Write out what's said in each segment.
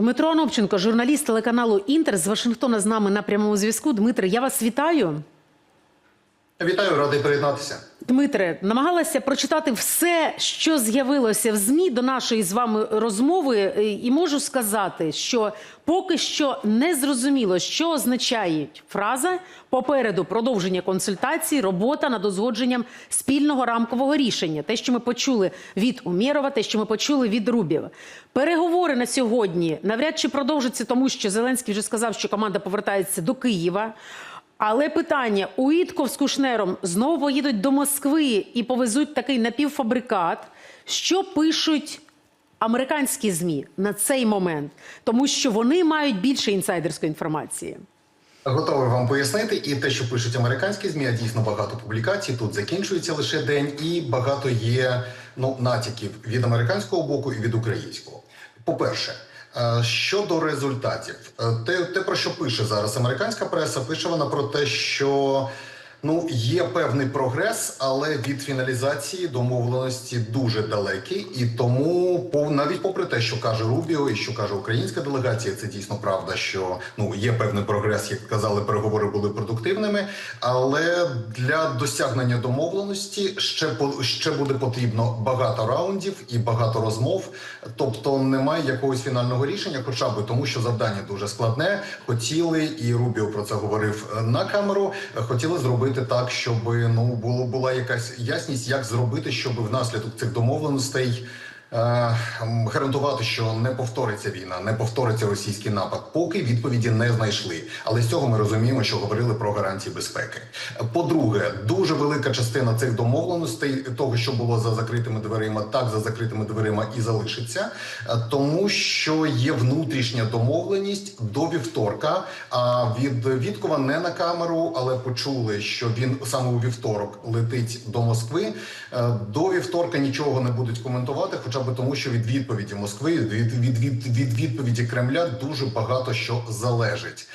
Дмитро Анопченко, журналіст телеканалу Інтер з Вашингтона з нами на прямому зв'язку. Дмитро, я вас вітаю. Вітаю, радий приєднатися. Дмитре, намагалася прочитати все, що з'явилося в ЗМІ до нашої з вами розмови, е, і можу сказати, що поки що не зрозуміло, що означає фраза попереду продовження консультацій, робота над узгодженням спільного рамкового рішення. Те, що ми почули від Умєрова, те, що ми почули від Рубєва. Переговори на сьогодні навряд чи продовжаться, тому що Зеленський вже сказав, що команда повертається до Києва. Але питання: Уітков з Кушнером знову поїдуть до Москви і повезуть такий напівфабрикат. Що пишуть американські змі на цей момент, тому що вони мають більше інсайдерської інформації. Готовий вам пояснити, і те, що пишуть американські змі, а дійсно багато публікацій. Тут закінчується лише день, і багато є ну натяків від американського боку і від українського. По-перше, е, щодо результатів, е, те, те про що пише зараз американська преса, пише вона про те, що. Ну, є певний прогрес, але від фіналізації домовленості дуже далекі, і тому, навіть попри те, що каже Рубіо і що каже українська делегація, це дійсно правда, що ну є певний прогрес, як казали, переговори були продуктивними. Але для досягнення домовленості ще ще буде потрібно багато раундів і багато розмов. Тобто немає якогось фінального рішення, хоча б тому, що завдання дуже складне. Хотіли, і Рубіо про це говорив е, на камеру. е, Хотіли зробити так, щоб ну було була якась ясність, як зробити, щоб внаслідок цих домовленостей. Е, Гарантувати, що не повториться війна, не повториться російський напад, поки відповіді не знайшли. Але з цього ми розуміємо, що говорили про гарантії безпеки. По-друге, дуже велика частина цих домовленостей, того, що було за закритими дверима, так за закритими дверима і залишиться, е, тому що є внутрішня домовленість до вівторка. А від Віткова не на камеру, але почули, що він саме у вівторок летить до Москви. Е, До вівторка нічого не будуть коментувати, хоча б тому, що від відповіді Москви, від, від, від, від відповіді Кремля дуже багато що залежить.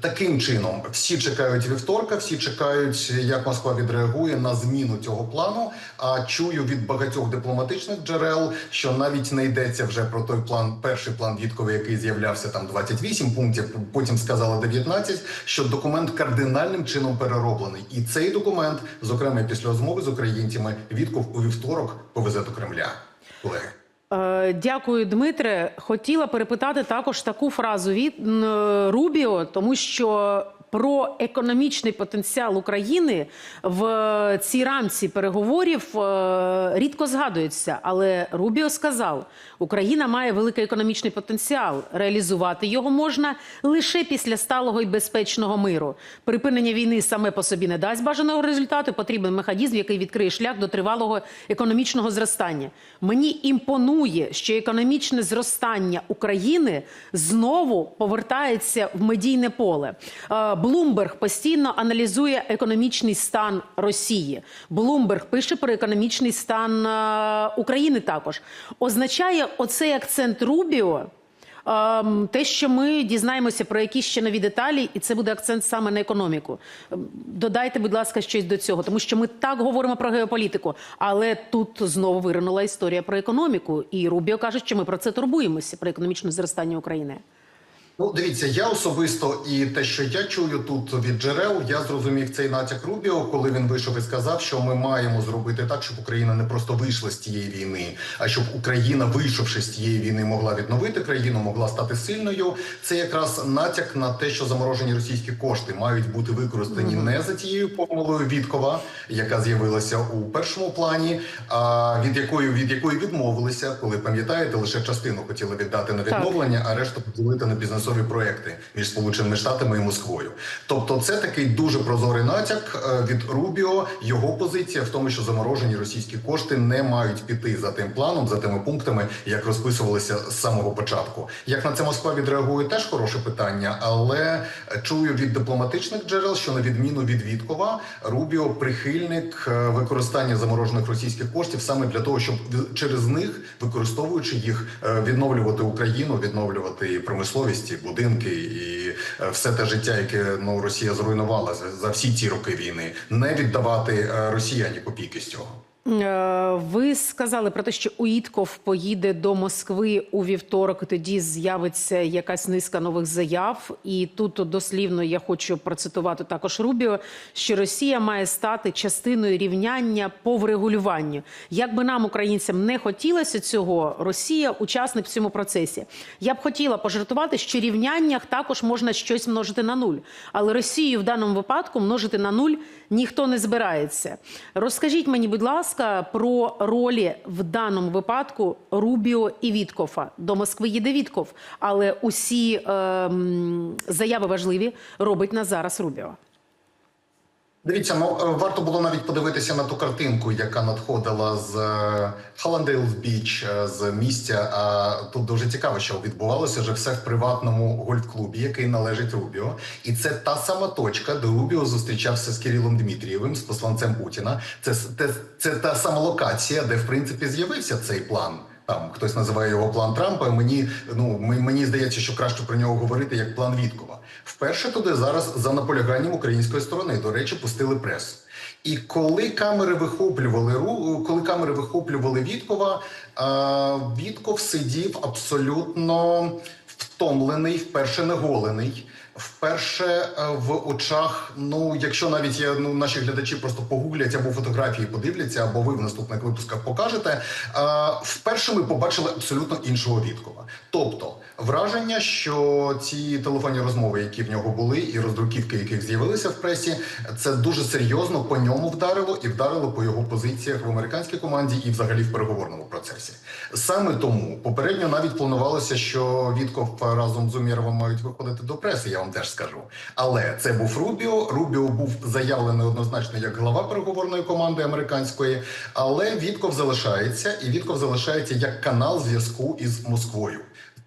Таким чином, всі чекають вівторка, всі чекають, як Москва відреагує на зміну цього плану. А чую від багатьох дипломатичних джерел, що навіть не йдеться вже про той план, перший план Віткова, який з'являвся там 28 пунктів. Потім сказали 19, що документ кардинальним чином перероблений. І цей документ, зокрема після розмови з українцями, Вітков у вівторок повезе до Кремля. Е, Дякую, Дмитре. Хотіла перепитати також таку фразу від е, Рубіо, тому що про економічний потенціал України в цій рамці переговорів е, рідко згадується. Але Рубіо сказав, Україна має великий економічний потенціал. Реалізувати його можна лише після сталого і безпечного миру. Припинення війни саме по собі не дасть бажаного результату. Потрібен механізм, який відкриє шлях до тривалого економічного зростання. Мені імпонує, що економічне зростання України знову повертається в медійне поле. Блумберг постійно аналізує економічний стан Росії. Блумберг пише про економічний стан е, України також. Означає оцей акцент Рубіо. ем, Те, що ми дізнаємося про якісь ще нові деталі, і це буде акцент саме на економіку. Ем, Додайте, будь ласка, щось до цього, тому що ми так говоримо про геополітику, але тут знову виринула історія про економіку. І Рубіо каже, що ми про це турбуємося про економічне зростання України. Ну, дивіться, я особисто і те, що я чую тут від джерел, я зрозумів цей натяк Рубіо, коли він вийшов і сказав, що ми маємо зробити так, щоб Україна не просто вийшла з тієї війни, а щоб Україна, вийшовши з тієї війни, могла відновити країну, могла стати сильною. Це якраз натяк на те, що заморожені російські кошти мають бути використані не за тією формулою Віткова, яка з'явилася у першому плані, а від якої від якої відмовилися, коли пам'ятаєте, лише частину хотіли віддати на Так. відновлення, а решту поділити на бізнесові проекти між Сполученими Штатами і Москвою. Тобто, це такий дуже прозорий натяк е, від Рубіо. Його позиція в тому, що заморожені російські кошти не мають піти за тим планом, за тими пунктами, як розписувалися з самого початку. Як на це Москва відреагує, теж хороше питання, але чую від дипломатичних джерел, що на відміну від Віткова, Рубіо прихильник е, використання заморожених російських коштів саме для того, щоб через них, використовуючи їх, е, відновлювати Україну, відновлювати промисловість, і будинки, і е, все те життя, яке ну Росія зруйнувала за, за всі ці роки війни, не віддавати е, росіяні копійки з цього. Е, Ви сказали про те, що Уітков поїде до Москви у вівторок. Тоді з'явиться якась низка нових заяв. І тут дослівно я хочу процитувати також Рубіо, що Росія має стати частиною рівняння по врегулюванню. Як би нам, українцям, не хотілося цього, Росія учасник в цьому процесі. Я б хотіла пожартувати, що рівняннях також можна щось множити на нуль, але Росію в даному випадку множити на нуль ніхто не збирається. Розкажіть мені, будь ласка, про ролі в даному випадку Рубіо і Віткофа. До Москви їде Вітков, але усі е, заяви важливі робить на зараз Рубіо. Дивіться, ну е, варто було навіть подивитися на ту картинку, яка надходила з Халандейлс Біч з місця. А тут дуже цікаво, що відбувалося вже все в приватному гольф-клубі, який належить Рубіо. І це та сама точка, де Рубіо зустрічався з Кирилом Дмитрієвим, з посланцем Путіна. Це це, це та сама локація, де в принципі з'явився цей план. Там хтось називає його план Трампа. Мені ну мені здається, що краще про нього говорити як план Віткова. Вперше туди зараз за наполяганням української сторони, до речі, пустили пресу. І коли камери вихоплювали ру, коли камери вихоплювали Віткова, Вітков сидів абсолютно втомлений, вперше не голений. Вперше в очах, ну якщо навіть є ну наші глядачі просто погуглять або фотографії подивляться, або ви в наступних випусках покажете. Вперше ми побачили абсолютно іншого Віткова. Тобто враження, що ці телефонні розмови, які в нього були, і роздруківки, яких з'явилися в пресі, це дуже серйозно по ньому вдарило і вдарило по його позиціях в американській команді і взагалі в переговорному процесі. Саме тому попередньо навіть планувалося, що Вітков разом з Умєровим мають виходити до преси. Я вам теж скажу. Але це був Рубіо. Рубіо був заявлений однозначно як глава переговорної команди американської. Але Вітков залишається, і Вітков залишається як канал зв'язку із Москвою.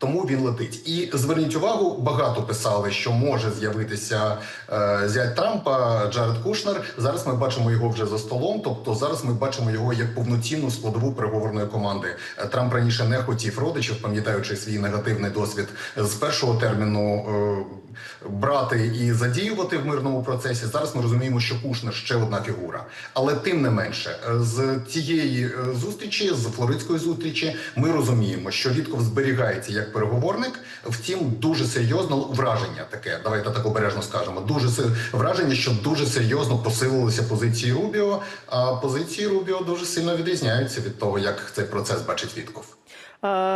Тому він летить. І зверніть увагу, багато писали, що може з'явитися е, зять Трампа Джаред Кушнер. Зараз ми бачимо його вже за столом. Тобто зараз ми бачимо його як повноцінну складову переговорної команди. Е, Трамп раніше не хотів родичів, пам'ятаючи свій негативний досвід з першого терміну. Е, Брати і задіювати в мирному процесі зараз ми розуміємо, що Кушнер ще одна фігура, але тим не менше, е, з цієї е, зустрічі, з флоридської зустрічі, ми розуміємо, що Вітков зберігається як переговорник. Втім, дуже серйозно враження таке. Давайте так обережно скажемо. Дуже враження, що дуже серйозно посилилися позиції Рубіо. А позиції Рубіо дуже сильно відрізняються від того, як цей процес бачить Вітков.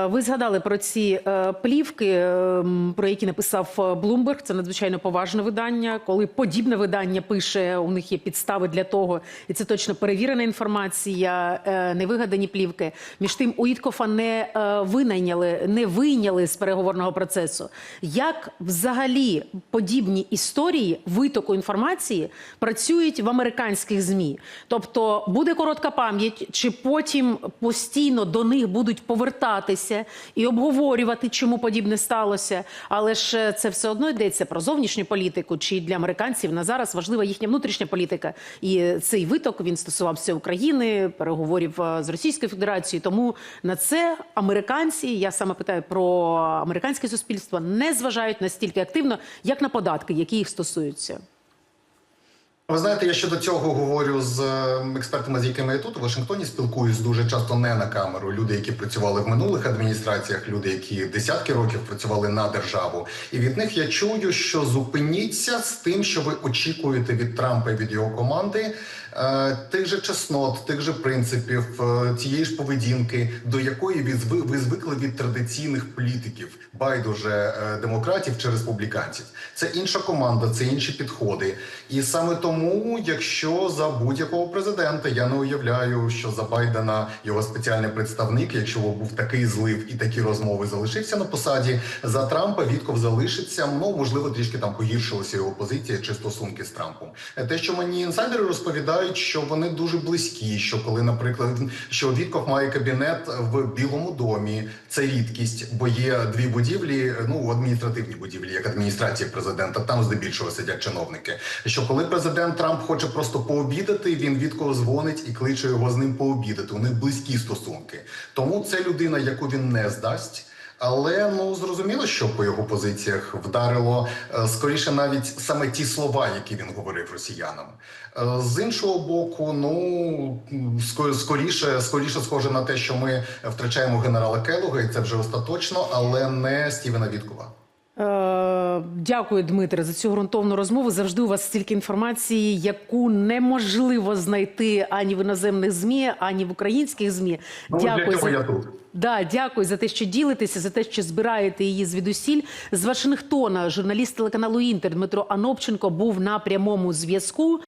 Ви згадали про ці е, плівки, про які написав Блумберг. Це надзвичайно поважне видання. Коли подібне видання пише, у них є підстави для того, і це точно перевірена інформація, е, невигадані плівки. Між тим, Уіткофа не е, винайняли, не вийняли з переговорного процесу. Як взагалі подібні історії витоку інформації працюють в американських змі? Тобто буде коротка пам'ять, чи потім постійно до них будуть повертати? І обговорювати, чому подібне сталося, але ж це все одно йдеться про зовнішню політику. Чи для американців на зараз важлива їхня внутрішня політика? І цей виток він стосувався України, переговорів з Російською Федерацією. Тому на це американці, я саме питаю про американське суспільство, не зважають настільки активно, як на податки, які їх стосуються. Ви знаєте, я щодо цього говорю з експертами, з якими я тут у Вашингтоні спілкуюсь дуже часто не на камеру. Люди, які працювали в минулих адміністраціях, люди, які десятки років працювали на державу, і від них я чую, що зупиніться з тим, що ви очікуєте від Трампа і від його команди. Тих же чеснот, тих же принципів, тієї ж поведінки, до якої ви звикли від традиційних політиків, байдуже демократів чи республіканців. Це інша команда, це інші підходи. І саме тому, якщо за будь-якого президента я не уявляю, що за Байдена його спеціальний представник, якщо був такий злив і такі розмови залишився на посаді, за Трампа Вітков залишиться. Ну можливо, трішки там погіршилася його позиція чи стосунки з Трампом. Те, що мені інсайдери розповідають що вони дуже близькі. Що коли, наприклад, що Вітков має кабінет в Білому домі, це рідкість, бо є дві будівлі, ну адміністративні будівлі, як адміністрація президента. Там здебільшого сидять чиновники. Що коли президент Трамп хоче просто пообідати, він Вітков дзвонить і кличе його з ним пообідати. У них близькі стосунки. Тому це людина, яку він не здасть. Але ну зрозуміло, що по його позиціях вдарило е, скоріше навіть саме ті слова, які він говорив росіянам. Е, З іншого боку, ну скоріше, скоріше схоже на те, що ми втрачаємо генерала Келуга, і це вже остаточно, але не Стівена Віткова. Е, Дякую, Дмитре, за цю ґрунтовну розмову. Завжди у вас стільки інформації, яку неможливо знайти ані в іноземних змі, ані в українських змі. Ну, дякую за... я тут. Да, дякую за те, що ділитеся, за те, що збираєте її звідусіль. З Вашингтона журналіст телеканалу Інтер Дмитро Анопченко був на прямому зв'язку.